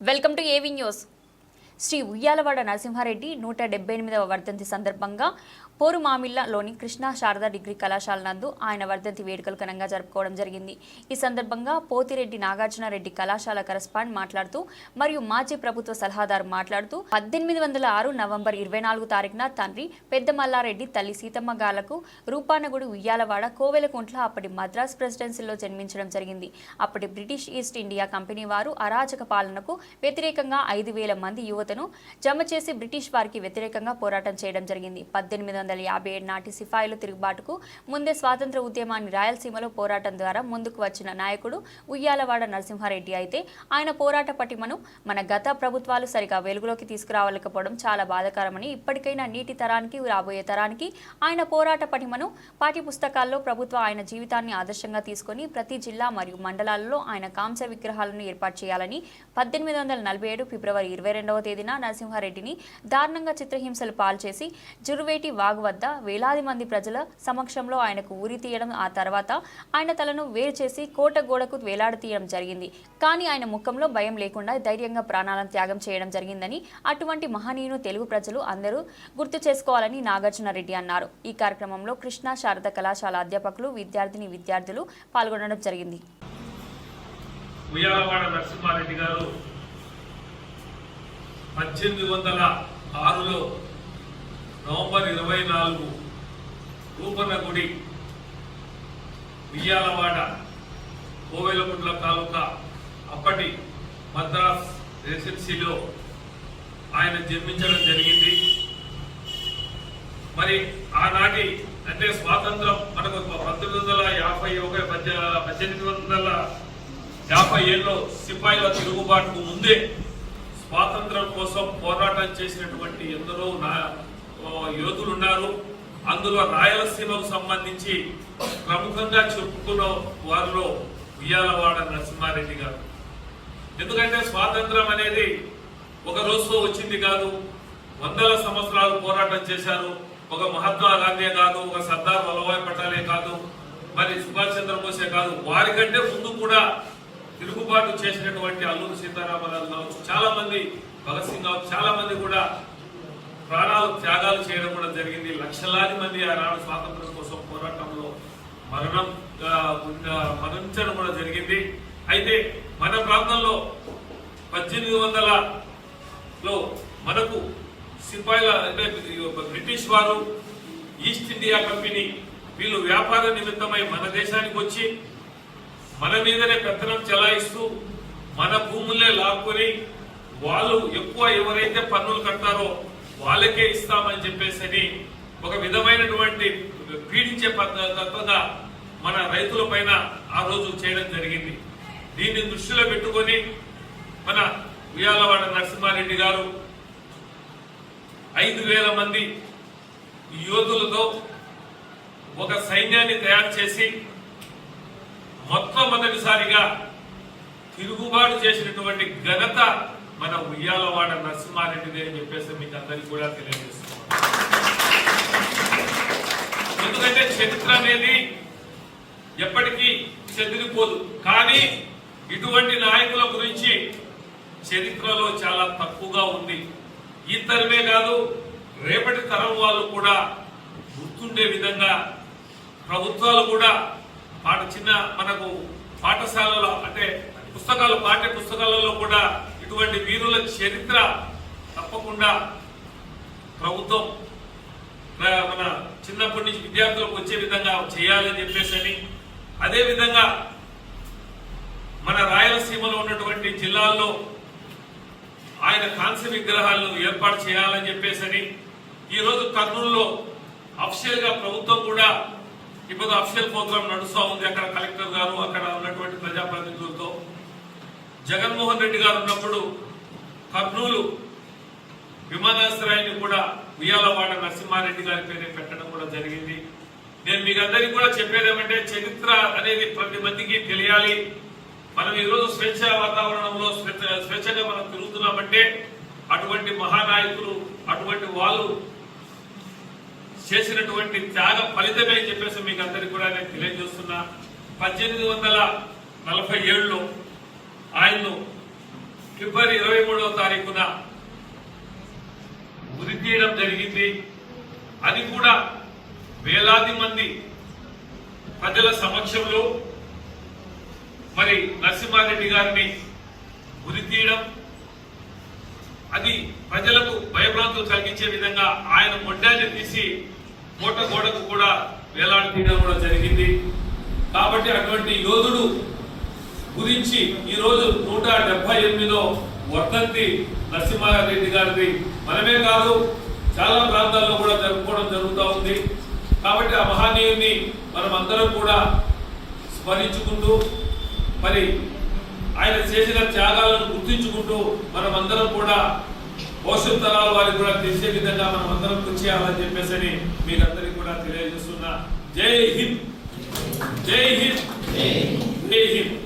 Welcome to AV news. Sri Uyyalawada Narasimha Reddy నూట డెబ్బై ఎనిమిదవ వర్ధంతి సందర్భంగా పోరుమామిల్లలోని కృష్ణా శారదా డిగ్రీ కళాశాల నందు ఆయన వర్ధంతి వేడుకలు ఘనంగా జరుపుకోవడం జరిగింది. ఈ సందర్భంగా పోతిరెడ్డి నాగార్జునరెడ్డి కళాశాల కరస్పాండ్ మాట్లాడుతూ మరియు మాజీ ప్రభుత్వ సలహాదారు మాట్లాడుతూ పద్దెనిమిది వందల ఆరు నవంబర్ ఇరవై నాలుగు తారీఖున తండ్రి పెద్ద మల్లారెడ్డి తల్లి సీతమ్మ గాలకు రూపానగుడి ఉయ్యాలవాడ కోవెలకుంట్ల అప్పటి మద్రాస్ ప్రెసిడెన్సీలో జన్మించడం జరిగింది. అప్పటి బ్రిటిష్ ఈస్ట్ ఇండియా కంపెనీ వారు అరాచక పాలనకు వ్యతిరేకంగా ఐదు వేల మంది యువతను జమ చేసి బ్రిటిష్ వారికి వ్యతిరేకంగా పోరాటం చేయడం జరిగింది. పద్దెనిమిది వందల యాభై ఏడు నాటి సిపాయిల తిరుగుబాటుకు ముందే స్వాతంత్ర ఉద్యమాన్ని రాయలసీమలో పోరాటం ద్వారా ముందుకు వచ్చిన నాయకుడు ఉయ్యాలవాడ నరసింహారెడ్డి అయితే ఆయన పోరాట పటిమను మన గత ప్రభుత్వాలు సరిగా వెలుగులోకి తీసుకురావలేకపోవడం చాలా బాధాకరమని ఇప్పటికైనా నీటి తరానికి రాబోయే తరానికి ఆయన పోరాట పటిమను పాఠ్య పుస్తకాల్లో ప్రభుత్వ ఆయన జీవితాన్ని ఆదర్శంగా తీసుకొని ప్రతి జిల్లా మరియు మండలాలలో ఆయన కాంస్య విగ్రహాలను ఏర్పాటు చేయాలని పద్దెనిమిది వందల నలభై ఏడు ఫిబ్రవరి ఇరవై రెండవ తేదీన నరసింహారెడ్డిని దారుణంగా చిత్రహింసలు పాల్చేసి జురువేటి వాగు వద్ద వేలాది మంది ప్రజల సమక్షంలో ఆయనకు ఊరి తీయడం ఆ తర్వాత ఆయన తలను వేరు చేసి కోట గోడకు వేలాడతీయడం జరిగింది. కానీ ఆయన ముఖంలో భయం లేకుండా ధైర్యంగా ప్రాణాలను త్యాగం చేయడం జరిగిందని అటువంటి మహనీయును తెలుగు ప్రజలు అందరూ గుర్తు చేసుకోవాలని నాగార్జున రెడ్డి అన్నారు. ఈ కార్యక్రమంలో కృష్ణా శారద కళాశాల అధ్యాపకులు విద్యార్థిని విద్యార్థులు పాల్గొనడం జరిగింది. ఉయ్యాలవాడ నరసింహారెడ్డి గారు పద్దెనిమిది వందల ఆరులో నవంబర్ ఇరవై నాలుగు రూపనగుడి ఉయ్యాలవాడ కోవెలగుండ్ల తాలూకా అప్పటి మద్రాస్ రెసిడెన్సీలో ఆయన జన్మించడం జరిగింది. మరి ఆనాటి అంటే స్వాతంత్రం మనకు పంతొమ్మిది వందల యాభై ఒక పద్దెనిమిది వందల యాభై ఏళ్ళలో సిపాయిల తిరుగుబాటుకు ముందే స్వాతంత్రం కోసం పోరాటం చేసినటువంటి ఎందరో నా యోధులు ఉన్నారు. అందులో రాయలసీమకు సంబంధించి ప్రముఖంగా చెప్పుకున్న వారిలో ఉయ్యాలవాడ నరసింహారెడ్డి గారు. ఎందుకంటే స్వాతంత్రం అనేది ఒక రోజుతో వచ్చింది కాదు. వందల సంవత్సరాలు పోరాటం చేశారు. ఒక మహాత్మా గాంధీ కాదు ఒక సర్దార్ వల్లభాయ్ పటేలే కాదు మరి సుభాష్ చంద్రబోసే కాదు. వారికంటే ముందు కూడా తిరుగుబాటు చేసినటువంటి అల్లూరు సీతారామరాజు కావచ్చు చాలా మంది భగత్ సింగ్ కావచ్చు చాలా మంది కూడా ప్రాణాలు త్యాగాలు చేయడం కూడా జరిగింది. లక్షలాది మంది ఆనాడు స్వాతంత్రం కోసం పోరాటంలో మరణం మరణించడం కూడా జరిగింది. అయితే మన ప్రాంతంలో పద్దెనిమిది వందలలో మనకు సిపాయిల అంటే బ్రిటిష్ వారు ఈస్ట్ ఇండియా కంపెనీ వీళ్ళు వ్యాపార నిమిత్తమై మన దేశానికి వచ్చి మన మీదనే పెత్తనం చెలాయిస్తూ మన భూములే లాక్కొని వాళ్ళు ఎక్కువ ఎవరైతే పన్నులు కట్టారో వాళ్ళకే ఇస్తామని చెప్పేసి అని ఒక విధమైనటువంటి పీడించే పద్ధ- తత్వంగా మన రైతుల పైన ఆ రోజు చేయడం జరిగింది. దీన్ని దృష్టిలో పెట్టుకొని మన ఉయ్యాలవాడ నరసింహారెడ్డి గారు ఐదు వేల మంది యోధులతో ఒక సైన్యాన్ని తయారు చేసి మొట్టమొదటిసారిగా తిరుగుబాటు చేసినటువంటి ఘనత మన ఉయ్యాలవాడ నరసింహారెడ్డిదే అని చెప్పేసి మీకు అందరికీ కూడా తెలియజేస్తున్నాం. ఎందుకంటే చరిత్ర అనేది ఎప్పటికీ చెదిరిపోదు. కానీ ఇటువంటి నాయకుల గురించి చరిత్రలో చాలా తక్కువగా ఉంది. ఈ తరమే కాదు రేపటి తరం వాళ్ళు కూడా గుర్తుండే విధంగా ప్రభుత్వాలు కూడా పాఠ చిన్న మనకు పాఠశాలలో అంటే పుస్తకాలు పాఠ్య పుస్తకాలలో కూడా ఇటువంటి వీరుల చరిత్ర తప్పకుండా ప్రభుత్వం మన చిన్నప్పటి నుంచి విద్యార్థులకు వచ్చే విధంగా చేయాలని చెప్పేసి అని. అదే విధంగా మన రాయలసీమలో ఉన్నటువంటి జిల్లాల్లో ఆయన కాంస్య విగ్రహాలను ఏర్పాటు చేయాలని చెప్పేసి ఈరోజు కర్నూలులో అఫిషియల్గా ప్రభుత్వం కూడా ఇప్పుడు అఫిషియల్ ప్రోగ్రాం నడుస్తూ ఉంది. అక్కడ కలెక్టర్ గారు అక్కడ ఉన్నటువంటి ప్రజాప్రతినిధులతో జగన్మోహన్ రెడ్డి గారు ఉన్నప్పుడు కర్నూలు విమానాశ్రయాన్ని కూడా ఉయ్యాలవాడ నరసింహారెడ్డి గారి పేరే పెట్టడం కూడా జరిగింది. నేను మీకు అందరికీ కూడా చెప్పేది ఏమంటే చరిత్ర అనేది ప్రతి మందికి తెలియాలి. మనం ఈరోజు స్వేచ్ఛ వాతావరణంలో స్వేచ్ఛ స్వేచ్ఛగా మనం తిరుగుతున్నామంటే అటువంటి మహానాయకులు అటువంటి వాళ్ళు చేసినటువంటి త్యాగ ఫలితమే చెప్పేసి మీకు అందరికీ కూడా నేను తెలియజేస్తున్నా. పద్దెనిమిది వందల నలభై ఏడులో ఆయన్ను ఫిబ్రవరి ఇరవై మూడవ తారీఖున ఉరి తీయడం జరిగింది. అది కూడా వేలాది మంది ప్రజల సమక్షంలో మరి నరసింహారెడ్డి గారిని ఉరి తీయడం అది ప్రజలకు భయభ్రాంతులు కలిగించే విధంగా ఆయన మొండాన్ని తీసి మూట గోడకు కూడా వేలాడి తీయడం కూడా జరిగింది. కాబట్టి అటువంటి యోధుడు గురించి ఈరోజు నూట డెబ్బై ఎనిమిదో వర్ధంతి నరసింహారెడ్డి గారిది మనమే కాదు చాలా ప్రాంతాల్లో కూడా జరుపుకోవడం జరుగుతూ ఉంది. కాబట్టి ఆ మహానీయుని మనం అందరం కూడా స్మరించుకుంటూ మరి ఆయన చేసిన త్యాగాలను గుర్తించుకుంటూ మనం అందరం కూడా భవిష్యత్ తరాల వారికి కూడా తెలిసే విధంగా మనం అందరం కృషి చేయాలని చెప్పేసి అని మీరందరికీ కూడా తెలియజేస్తున్నా. జై హింద్! జై హింద్! జై హింద్!